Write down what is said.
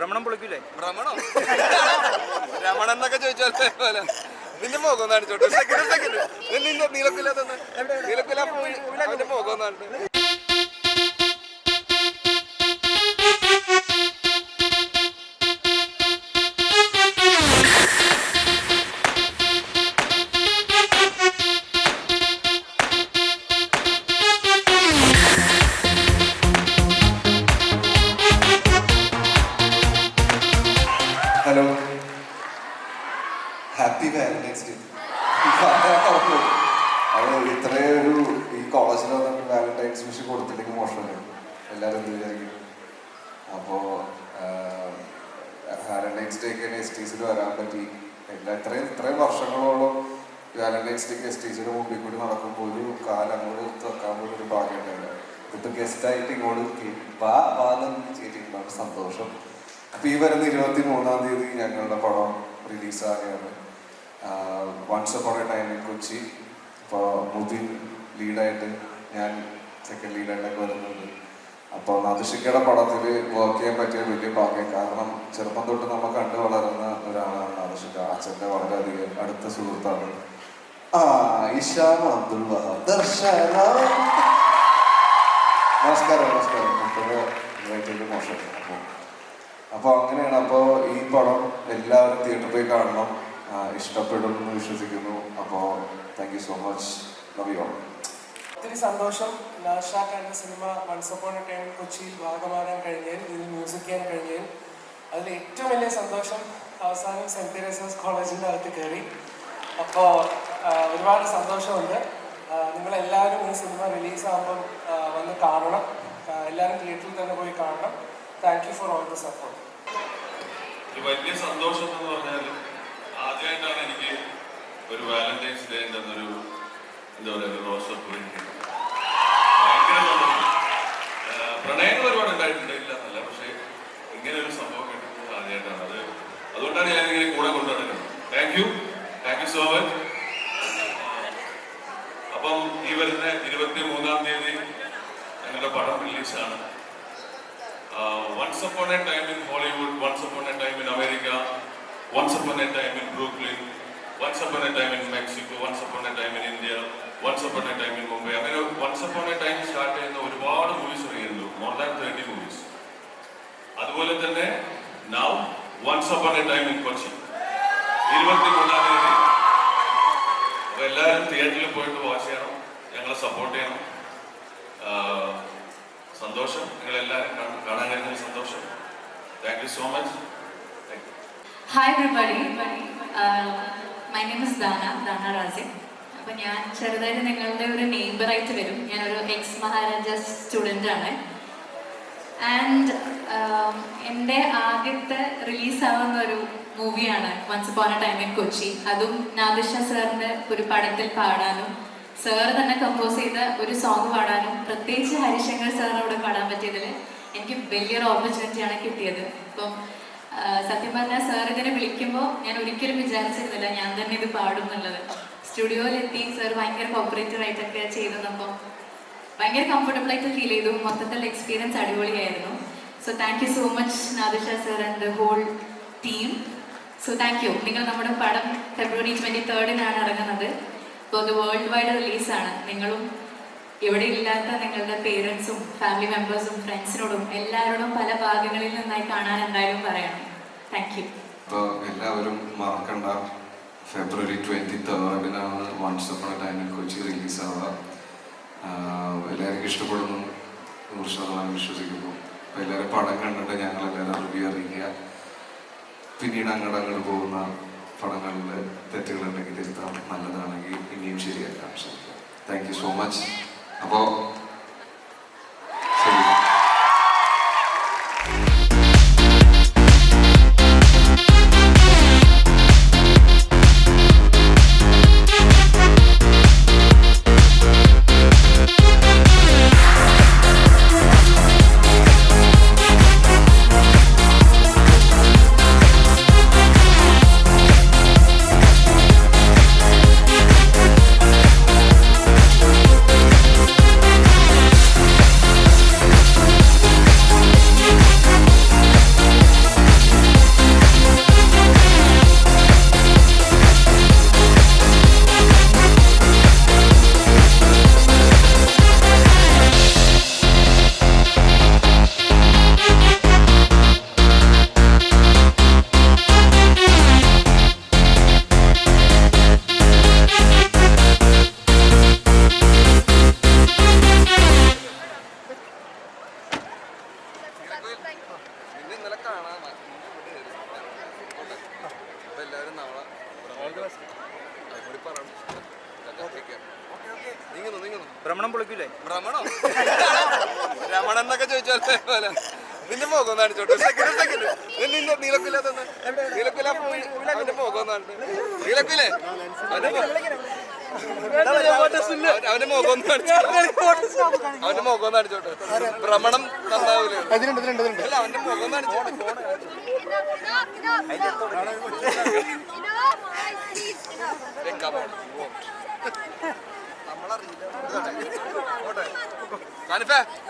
ഭ്രമണം പൊളിക്കൂലേ? ഭ്രമണോ? ഭ്രമണം എന്നൊക്കെ ചോദിച്ചാൽ പോലെ. നിന്റെ മുഖം കാണിച്ചോട്ടെ. സെക്കൻഡ് സെക്കൻഡ് നിന്റെ നീലക്കില്ലാത്ത നീലക്കില്ല അവന്റെ മുഖം ഒന്ന് കാണിച്ചു. ഡേ അത് ഇത്രയും ഈ കോളേജിൽ വാലന്റൈൻസ് വിഷ് കൊടുത്തില്ലെങ്കിൽ മോശമല്ലേ എല്ലാവരും എന്ത് വിചാരിക്കും? അപ്പോൾ വാലന്റൈൻസ് ഡേക്ക് തന്നെ എസ് സിയിൽ വരാൻ പറ്റി. എല്ലാ ഇത്രയും ഇത്രയും വർഷങ്ങളോളം വാലന്റൈൻസ് ഡേക്ക് എസ് ടീസിന്റെ മുമ്പിൽ കൂടി നടക്കുമ്പോൾ ഒരു കാലം അങ്ങോട്ട് വെക്കാൻ പോലും ഒരു ഭാഗ്യം ഉണ്ടായില്ല. ഗസ്റ്റ് ഗസ്റ്റായിട്ട് ഇങ്ങോട്ട് വാ വാന്ന് എന്ന് സന്തോഷം. അപ്പൊ ഈ വരുന്ന ഇരുപത്തി മൂന്നാം തീയതി ഞങ്ങളുടെ പടം റിലീസാകുകയാണ് once upon a time in Kochi ഇപ്പോൾ മുതിൻ ലീഡായിട്ട് ഞാൻ സെക്കൻഡ് ലീഡായിട്ടൊക്കെ വരുന്നുണ്ട്. അപ്പോൾ നദുഷിക്കയുടെ പടത്തിൽ വർക്ക് ചെയ്യാൻ പറ്റിയ വലിയ ഭാഗ്യം കാരണം ചെറുപ്പം തൊട്ട് നമ്മൾ കണ്ടു വളരുന്ന ഒരാളാണ് നദുഷിക്ക അച്ഛന്റെ വളരെയധികം അടുത്ത സുഹൃത്താണ്. ആ ഇഷാം അബ്ദുൾ വഹാബ്. ദർശന. നമസ്കാരം നമസ്കാരം. ഇൻവൈറ്റ് മോശം. അപ്പോൾ അപ്പോൾ അങ്ങനെയാണ്. അപ്പോൾ ഈ പടം എല്ലാവരും തിയേറ്ററിൽ പോയി കാണണം. ആ, ഇഷ്ടപ്പെടും എന്ന് വിശ്വസിക്കുന്നു അപ്പോൾ thank you so much love you ഒത്തിരി സന്തോഷം. ലാഷാക്ക് എന്ന സിനിമ വൺസ് അപ്പോൺ എ ടൈം കൊച്ചിയിൽ ഭാഗമാകാൻ കഴിഞ്ഞതിൽ ഇതിൽ മ്യൂസിക് ചെയ്യാൻ കഴിഞ്ഞതിൽ. അതിൽ ഏറ്റവും വലിയ സന്തോഷം അവസാനം സെന്റ് തെരേസസ് കോളേജിന്റെ അകത്ത് കയറി. അപ്പോൾ ഒരുപാട് സന്തോഷമുണ്ട്. നിങ്ങളെല്ലാവരും ഈ സിനിമ റിലീസാകുമ്പം വന്ന് കാണണം. എല്ലാവരും തിയേറ്ററിൽ തന്നെ പോയി കാണണം. Thank you for all the support വലിയ സന്തോഷം എന്ന് പറഞ്ഞാൽ ആദ്യമായിട്ടാണ് എനിക്ക് ഒരു വാലന്റൈൻസ് ഡേ എന്നൊരു എന്താ പറയുക ഒരു റോസ് അപ്പ് ഭയങ്കര സന്തോഷം പ്രണയങ്ങൾ ഒരുപാട് ഉണ്ടായിട്ടുണ്ട്. ഇല്ല എന്നല്ല. പക്ഷേ ഇങ്ങനെ ഒരു സംഭവം കിട്ടുന്നത് ആദ്യമായിട്ടാണ്. അത് അതുകൊണ്ടാണ് ഞാൻ ഇങ്ങനെ കൂടെ കൊണ്ടു നടക്കുന്നത്. Thank you thank you so much അപ്പം ഈ വരുന്ന ഇരുപത്തി മൂന്നാം തീയതി ഞങ്ങളുടെ പടം റിലീസാണ് once upon a time in Hollywood once upon a America, once upon a time in Brooklyn, once upon a time in Mexico, once upon a time in India, once upon a time in Mumbai. അങ്ങനെ once upon a time start ചെയ്യുന്ന ഒരുപാട് movies ഇറങ്ങിയിരുന്നു more than thirty movies അതുപോലെ തന്നെ now once upon a time in Kochi ഇരുപത്തി മൂന്നാം തീയതി. അപ്പൊ എല്ലാവരും തിയേറ്ററിൽ പോയിട്ട് വാച്ച് ചെയ്യണം. ഞങ്ങളെ സപ്പോർട്ട് ചെയ്യണം. സന്തോഷം. നിങ്ങൾ എല്ലാവരും കാണാൻ കഴിഞ്ഞ സന്തോഷം. Thank you so much hi everybody my name is Dana Dana Razi അപ്പോൾ ഞാൻ ചെറുതായിട്ട് നിങ്ങളുടെ ഒരു നെയ്ബറായിട്ട് വരും. ഞാനൊരു എക്സ് മഹാരാജ സ്റ്റുഡന്റ് ആണ്. ആൻഡ് എന്റെ ആദ്യത്തെ റിലീസാവുന്ന ഒരു മൂവിയാണ് once upon a time in Kochi അതും നാദിഷ സാറിന്റെ ഒരു പടത്തിൽ പാടാനും സാർ തന്നെ കമ്പോസ് ചെയ്ത ഒരു സോങ് പാടാനും പ്രത്യേകിച്ച് ഹരിശങ്കർ സാറിനോട് പാടാൻ പറ്റിയതിൽ എനിക്ക് വലിയൊരു ഓപ്പർച്യൂണിറ്റിയാണ് കിട്ടിയത്. അപ്പം സത്യം പറഞ്ഞാൽ സാർ വിളിക്കുമ്പോൾ ഞാൻ ഒരിക്കലും വിചാരിച്ചിരുന്നില്ല ഞാൻ തന്നെ ഇത് പാടും എന്നുള്ളത്. സ്റ്റുഡിയോയിലെത്തി സാർ ഭയങ്കര കോപ്പറേറ്റീവ് ആയിട്ടൊക്കെ ചെയ്തപ്പോൾ ഭയങ്കര കംഫർട്ടബിൾ ആയിട്ട് ഫീൽ ചെയ്തു. മൊത്തത്തിലുള്ള എക്സ്പീരിയൻസ് അടിപൊളിയായിരുന്നു. So thank you so much Nadisha sir and whole team so thank you നിങ്ങൾ നമ്മുടെ പടം ഫെബ്രുവരി ട്വന്റി തേർഡിനാണ് ഇറങ്ങുന്നത്. ഇപ്പോൾ അത് വേൾഡ് വൈഡ് റിലീസാണ് നിങ്ങളും ഇവിടെ ഇല്ലാത്ത നിങ്ങളുടെ പേരൻസും ഫാമിലി മെമ്പേഴ്സും ഫ്രണ്ട്സിനോടും എല്ലാവരോടും പല ഭാഗങ്ങളിൽ നിന്നായി കാണാൻ എന്തായാലും പറയണം. താങ്ക് യു എല്ലാവരും മറക്കണ്ട. ഫെബ്രുവരി ട്വന്റി തേർഡിനാണ് വൺസ് അപ്പോൺ ടൈമിൽ കൊച്ചി റിലീസാവുക എല്ലാവർക്കും ഇഷ്ടപ്പെടുന്നു. നൂറ് ശതമാനം വിശ്വസിക്കുന്നു. അപ്പോൾ എല്ലാവരും പടം കണ്ടിട്ട് ഞങ്ങൾ എല്ലാവരും റിവ്യൂ അറിയിക്കുക പിന്നീട് അങ്ങോട്ട് അങ്ങോട്ട് പോകുന്ന പടങ്ങളിൽ തെറ്റുകളുണ്ടെങ്കിൽ തിരുത്താം. നല്ലതാണെങ്കിൽ ഇനിയും ശരിയാക്കാം ശ്രമിക്കാം. താങ്ക് യു സോ മച്ച് അപ്പോൾ ഭ്രമണം പൊളിക്കൂലേ? ഭ്രമണോ ഭ്രമണം എന്നൊക്കെ ചോദിച്ചാൽ പോലെ നിന്റെ മുഖം കാണിച്ചോട്ടെ. സെക്കൻഡ് സെക്കൻഡ് നിന്റെ നീലക്കില്ലാത്തന്ന് നീലക്കില്ല അവന്റെ മുഖം കാണിച്ചു നീലക്കില്ലേ അവന്റെ മുഖം. കാണിച്ചു. അവന്റെ മുഖം കാണിച്ചോട്ടെ. ഭ്രമണം നന്നാവൂലേ? അല്ല അവന്റെ മുഖം കാണിച്ചോട്ടെ Hanife.